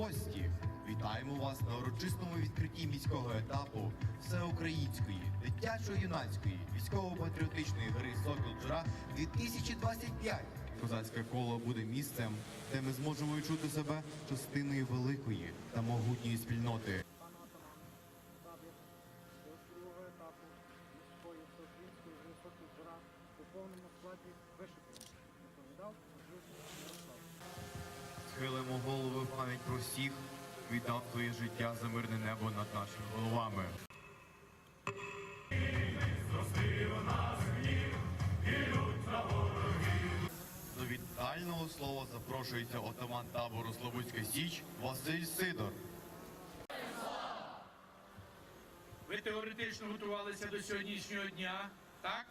гості! Вітаємо вас на урочистому відкритті міського етапу всеукраїнської дитячо-юнацької військово-патріотичної гри Сокіл Джура 2025. Козацьке коло буде місцем, де ми зможемо відчути себе частиною великої та могутньої спільноти. другого етапу складі вишиканий. Доповідав. Схилимо голови в пам'ять про всіх, віддав своє життя за мирне небо над нашими головами. До вітального слова запрошується отаман табору Слободська Січ Василь Сидор. Ви теоретично готувалися до сьогоднішнього дня, так?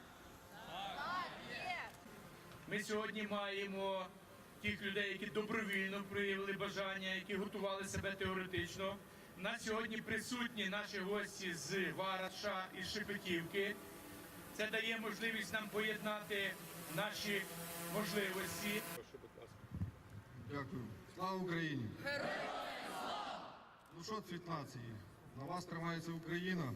Так, Ми сьогодні маємо тих людей, які добровільно проявили бажання, які готували себе теоретично. У нас сьогодні присутні наші гості з Вараша і Шепетівки. Це дає можливість нам поєднати наші можливості. Дякую. Слава Україні! Героям Ну що, цвіт нації? На вас тримається Україна.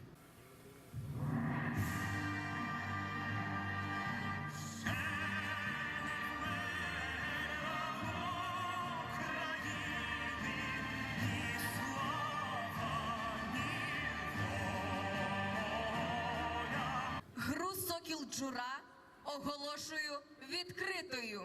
Гру Сокіл Джура оголошую відкритою.